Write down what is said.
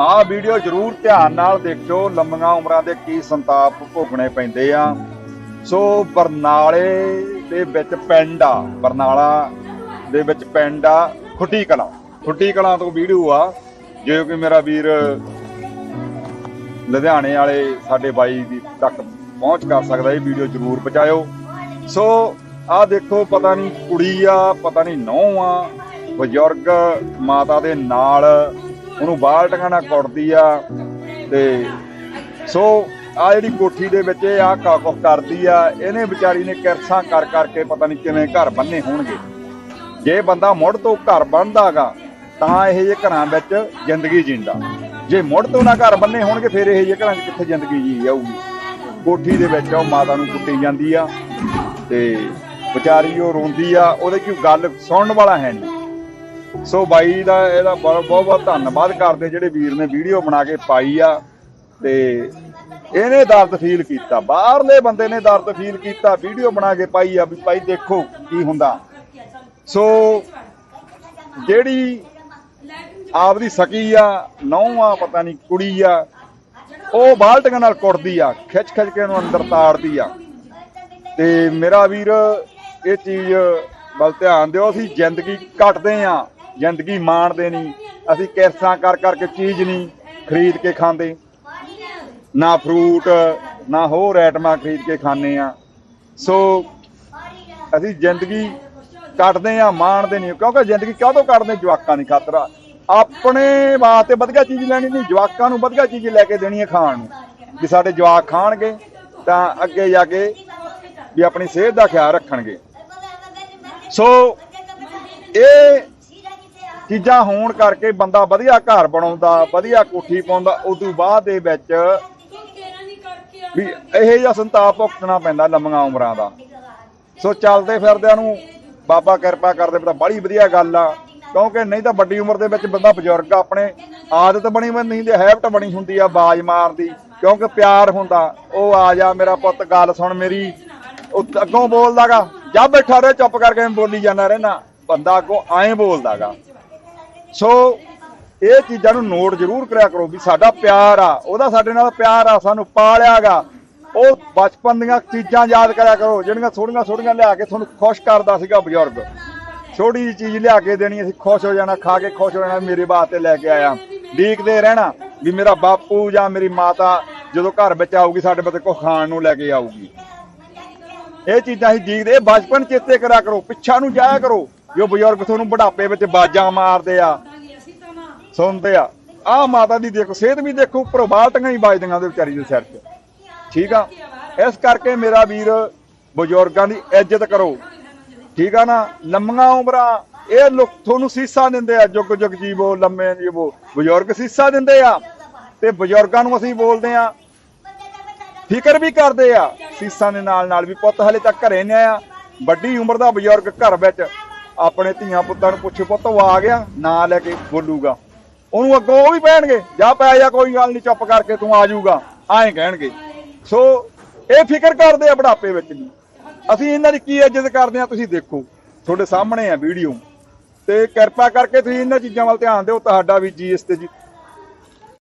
ਆਹ ਵੀਡੀਓ ਜਰੂਰ ਧਿਆਨ ਨਾਲ ਦੇਖਿਓ, ਲੰਮੀਆਂ ਉਮਰਾਂ ਦੇ ਕੀ ਸੰਤਾਪ ਭੋਗਣੇ ਪੈਂਦੇ ਆ। ਸੋ ਬਰਨਾਲੇ ਦੇ ਵਿੱਚ ਪਿੰਡ ਆ, ਬਰਨਾਲਾ ਦੇ ਵਿੱਚ ਪਿੰਡ ਆ ਖੁੱਟੀ ਕਲਾਂ। ਖੁੱਟੀ ਕਲਾਂ ਤੋਂ ਵੀਡੀਓ ਆ, ਜੇ ਕੋਈ ਮੇਰਾ ਵੀਰ ਲੁਧਿਆਣੇ ਵਾਲੇ ਸਾਡੇ ਬਾਈ ਦੀ ਤੱਕ ਪਹੁੰਚ ਕਰ ਸਕਦਾ, ਇਹ ਵੀਡੀਓ ਜਰੂਰ ਪਹੁੰਚਾਇਓ। ਸੋ ਆਹ ਦੇਖੋ, ਪਤਾ ਨਹੀਂ ਕੁੜੀ ਆ, ਪਤਾ ਨਹੀਂ ਨੌਂ ਆ, ਬਜ਼ੁਰਗ ਮਾਤਾ ਦੇ ਨਾਲ ਉਹਨੂੰ ਬਾਲਟੀਆਂ ਨਾਲ ਕੁੱਟਦੀ ਆ ਤੇ ਸੋ ਆ ਜਿਹੜੀ ਕੋਠੀ ਦੇ ਵਿੱਚ ਇਹ ਆ ਕਾਕੁਖ ਕਰਦੀ ਆ, ਇਹਨੇ ਵਿਚਾਰੀ ਨੇ ਕਿਰਸਾਂ ਕਰ ਕਰਕੇ ਪਤਾ ਨਹੀਂ ਕਿਵੇਂ ਘਰ ਬੰਨੇ ਹੋਣਗੇ। ਜੇ ਬੰਦਾ ਮੁੜ ਤੋਂ ਘਰ ਬਣਦਾਗਾ, ਤਾਂ ਇਹ ਜੇ ਘਰਾਂ ਵਿੱਚ ਜ਼ਿੰਦਗੀ ਜਿੰਦਾ। ਜੇ ਮੁੜ ਤੋਂ ਨਾ ਘਰ ਬੰਨੇ ਹੋਣਗੇ, ਫਿਰ ਇਹ ਜੇ ਘਰਾਂ 'ਚ ਕਿੱਥੇ ਜ਼ਿੰਦਗੀ ਜੀ ਜਾਊਗੀ ਕੋਠੀ ਦੇ ਵਿੱਚ ਉਹ ਮਾਤਾ ਨੂੰ ਕੁੱਟੀ ਜਾਂਦੀ ਆ ਤੇ ਵਿਚਾਰੀ ਉਹ ਰੋਂਦੀ ਆ, ਉਹਦੇ ਕੋਈ ਗੱਲ ਸੁਣਨ ਵਾਲਾ ਹੈ ਨਹੀਂ ਸੋ ਬਾਈ ਦਾ ਇਹਦਾ ਬਹੁਤ ਬਹੁਤ ਬਹੁਤ ਧੰਨਵਾਦ ਕਰਦੇ ਜਿਹੜੇ ਵੀਰ ਨੇ ਵੀਡੀਓ ਬਣਾ ਕੇ ਪਾਈ ਆ ਤੇ ਇਹਨੇ ਦਰਦ ਫੀਲ ਕੀਤਾ। ਬਾਹਰਲੇ ਬੰਦੇ ਨੇ ਦਰਦ ਫੀਲ ਕੀਤਾ, ਵੀਡੀਓ ਬਣਾ ਕੇ ਪਾਈ ਆ ਵੀ ਭਾਈ ਦੇਖੋ ਕੀ ਹੁੰਦਾ। ਸੋ ਜਿਹੜੀ ਆਪਦੀ ਸਕੀ ਆ ਨੌਂ ਆ, ਪਤਾ ਨਹੀਂ ਕੁੜੀ ਆ, ਉਹ ਬਾਲਟੀਆਂ ਨਾਲ ਕੁੱਟਦੀ ਆ ਖਿੱਚ ਖਿੱਚ ਕੇ ਉਹਨੂੰ ਅੰਦਰ ਤਾੜਦੀ ਆ। ਤੇ ਮੇਰਾ ਵੀਰ, ਇਹ ਚੀਜ਼ ਵੱਲ ਧਿਆਨ ਦਿਓ, ਅਸੀਂ ਜ਼ਿੰਦਗੀ ਕੱਟਦੇ ਆ। ਜ਼ਿੰਦਗੀ ਮਾਣਦੇ ਨਹੀਂ। ਅਸੀਂ ਕਿਰਸਾਂ ਕਰ ਕਰਕੇ ਚੀਜ਼ ਨਹੀਂ ਖਰੀਦ ਕੇ ਖਾਂਦੇ। ਨਾ ਫਰੂਟ, ਨਾ ਹੋਰ ਆਈਟਮਾਂ ਖਰੀਦ ਕੇ ਖਾਂਦੇ ਆ ਸੋ ਅਸੀਂ ਜ਼ਿੰਦਗੀ ਕੱਟਦੇ ਆ ਮਾਣਦੇ ਨਹੀਂ। ਕਿਉਂਕਿ ਜ਼ਿੰਦਗੀ ਕਾਹਤੋਂ ਕੱਟਦੇ? ਜਵਾਕਾਂ ਦੀ ਖਾਤਰ ਆਪਣੇ ਵਾਸਤੇ ਵਧੀਆ ਚੀਜ਼ ਲੈਣੀ ਨਹੀਂ, ਜਵਾਕਾਂ ਨੂੰ ਵਧੀਆ ਚੀਜ਼ ਲੈ ਕੇ ਦੇਣੀ ਹੈ ਖਾਣ ਨੂੰ। ਵੀ ਸਾਡੇ ਜਵਾਕ ਖਾਣਗੇ, ਤਾਂ ਅੱਗੇ ਜਾ ਕੇ ਵੀ ਆਪਣੀ ਸਿਹਤ ਦਾ ਖਿਆਲ ਰੱਖਣਗੇ। ਸੋ ਇਹ ਚੀਜ਼ਾਂ ਹੋਣ ਕਰਕੇ ਬੰਦਾ ਵਧੀਆ ਘਰ ਬਣਾਉਂਦਾ, ਵਧੀਆ ਕੋਠੀ ਪਾਉਂਦਾ, ਉਦੋਂ ਬਾਅਦ ਦੇ ਵਿੱਚ ਵੀ ਇਹੋ ਜਿਹਾ ਸੰਤਾਪ ਭੁਗਤਣਾ ਪੈਂਦਾ ਲੰਮੀਆਂ ਉਮਰਾਂ ਦਾ। ਸੋ ਚੱਲਦੇ ਫਿਰਦਿਆਂ ਨੂੰ ਬਾਬਾ ਕਿਰਪਾ ਕਰਦੇ ਤਾਂ ਬੜੀ ਵਧੀਆ ਗੱਲ ਆ। ਕਿਉਂਕਿ ਨਹੀਂ ਤਾਂ ਵੱਡੀ ਉਮਰ ਦੇ ਵਿੱਚ ਬੰਦਾ ਬਜ਼ੁਰਗ ਆਪਣੇ ਆਦਤ ਬਣੀ ਹੁੰਦੀ ਹੁੰਦੀ ਹੈਬਟ ਬਣੀ ਹੁੰਦੀ ਆ ਬਾਜ ਮਾਰਨ ਦੀ। ਕਿਉਂਕਿ ਪਿਆਰ ਹੁੰਦਾ, ਉਹ ਆ ਜਾ ਮੇਰਾ ਪੁੱਤ, ਗੱਲ ਸੁਣ ਮੇਰੀ। ਉਹ ਅੱਗੋਂ ਬੋਲਦਾਗਾ, ਜਾ ਬੈਠਾ ਰਹਿ, ਚੁੱਪ ਕਰਕੇ ਬੋਲੀ ਜਾਂਦਾ ਰਹਿਣਾ ਬੰਦਾ ਅੱਗੋਂ ਐਂ ਬੋਲਦਾਗਾ। ਸੋ ਇਹ ਚੀਜ਼ਾਂ ਨੂੰ ਨੋਟ ਜ਼ਰੂਰ ਕਰਿਆ ਕਰੋ ਵੀ ਸਾਡਾ ਪਿਆਰ ਆ, ਉਹਦਾ ਸਾਡੇ ਨਾਲ ਪਿਆਰ ਆ, ਸਾਨੂੰ ਪਾਲਿਆਗਾ। ਉਹ ਬਚਪਨ ਦੀਆਂ ਚੀਜ਼ਾਂ ਯਾਦ ਕਰਿਆ ਕਰੋ, ਜਿਹੜੀਆਂ ਥੋੜੀਆਂ ਥੋੜੀਆਂ ਲਿਆ ਕੇ ਤੁਹਾਨੂੰ ਖੁਸ਼ ਕਰਦਾ ਸੀਗਾ ਬਜ਼ੁਰਗ। ਛੋਟੀ ਜਿਹੀ ਚੀਜ਼ ਲਿਆ ਕੇ ਦੇਣੀ, ਅਸੀਂ ਖੁਸ਼ ਹੋ ਜਾਣਾ, ਖਾ ਕੇ ਖੁਸ਼ ਹੋ ਜਾਣਾ, ਮੇਰੇ ਵਾਸਤੇ ਲੈ ਕੇ ਆਇਆ। ਡੀਕਦੇ ਰਹਿਣਾ ਵੀ ਮੇਰਾ ਬਾਪੂ ਜਾਂ ਮੇਰੀ ਮਾਤਾ ਜਦੋਂ ਘਰ ਵਿੱਚ ਆਊਗੀ, ਸਾਡੇ ਬੱਤੇ ਕੋ ਖਾਣ ਨੂੰ ਲੈ ਕੇ ਆਊਗੀ। ਇਹ ਚੀਜ਼ਾਂ ਹੀ ਜੀਕਦੇ ਇਹ ਬਚਪਨ ਚੇਤੇ ਕਰਿਆ ਕਰੋ, ਪਿੱਛਾ ਨੂੰ ਜਾਇਆ ਕਰੋ। ਜੋ ਬਜ਼ੁਰਗ ਤੁਹਾਨੂੰ ਬੁਢਾਪੇ ਵਿੱਚ ਬਾਜਾਂ ਮਾਰਦੇ ਆ, ਸੁਣਦੇ ਆ, ਆਹ ਮਾਤਾ ਦੀ ਦੇਖੋ, ਸਿਹਤ ਵੀ ਦੇਖੋ, ਉੱਪਰੋਂ ਬਾਲਟੀਆਂ ਹੀ ਵੱਜਦੀਆਂ ਉਹਦੇ ਵਿਚਾਰੀ ਦੇ ਸਿਰ 'ਚ। ਠੀਕ ਆ? ਇਸ ਕਰਕੇ ਮੇਰਾ ਵੀਰ ਬਜ਼ੁਰਗਾਂ ਦੀ ਇੱਜ਼ਤ ਕਰੋ। ਠੀਕ ਆ ਨਾ? ਲੰਮੀਆਂ ਉਮਰਾਂ, ਇਹ ਲੋਕ ਤੁਹਾਨੂੰ ਸੀਸਾ ਦਿੰਦੇ ਆ, ਜੁਗ ਜੁਗ ਜੀਵੋ, ਲੰਮੇ ਜੀਵੋ। ਬਜ਼ੁਰਗ ਸੀਸਾ ਦਿੰਦੇ ਆ ਤੇ ਬਜ਼ੁਰਗਾਂ ਨੂੰ ਅਸੀਂ ਬੋਲਦੇ ਆ, ਫਿਕਰ ਵੀ ਕਰਦੇ ਆ। ਸੀਸਾਂ ਦੇ ਨਾਲ ਨਾਲ ਵੀ ਪੁੱਤ ਹਲੇ ਤੱਕ ਘਰੇ ਨਹੀਂ ਆਇਆ। ਵੱਡੀ ਉਮਰ ਦਾ ਬਜ਼ੁਰਗ ਘਰ ਵਿੱਚ ਆਪਣੇ ਧੀਆਂ ਪੁੱਤਾਂ ਨੂੰ ਪੁੱਛੇ, ਪੁੱਤ, ਉਹ ਆ ਗਿਆ, ਨਾਂ ਲੈ ਕੇ ਬੋਲੂਗਾ। ਉਹਨੂੰ ਅੱਗੋਂ ਉਹ ਵੀ ਪੈਣਗੇ, ਜਾ ਪੈ ਜਾ, ਕੋਈ ਗੱਲ ਨਹੀਂ ਚੁੱਪ ਕਰਕੇ ਤੂੰ ਆ ਜਾਊਗਾ। ਐਂ ਕਹਿਣਗੇ। ਸੋ ਇਹ ਫਿਕਰ ਕਰਦੇ ਆ ਬੁਢਾਪੇ ਵਿੱਚ ਵੀ। ਅਸੀਂ ਇਹਨਾਂ ਦੀ ਕੀ ਇੱਜ਼ਤ ਕਰਦੇ ਆ, ਤੁਸੀਂ ਦੇਖੋ। ਤੁਹਾਡੇ ਸਾਹਮਣੇ ਆ ਵੀਡੀਓ। ਤੇ ਕਿਰਪਾ ਕਰਕੇ ਤੁਸੀਂ ਇਹਨਾਂ ਚੀਜ਼ਾਂ ਵੱਲ ਧਿਆਨ ਦਿਓ। ਤੁਹਾਡਾ ਵੀ ਜੀ ਇਸ ਤੇ ਜੀ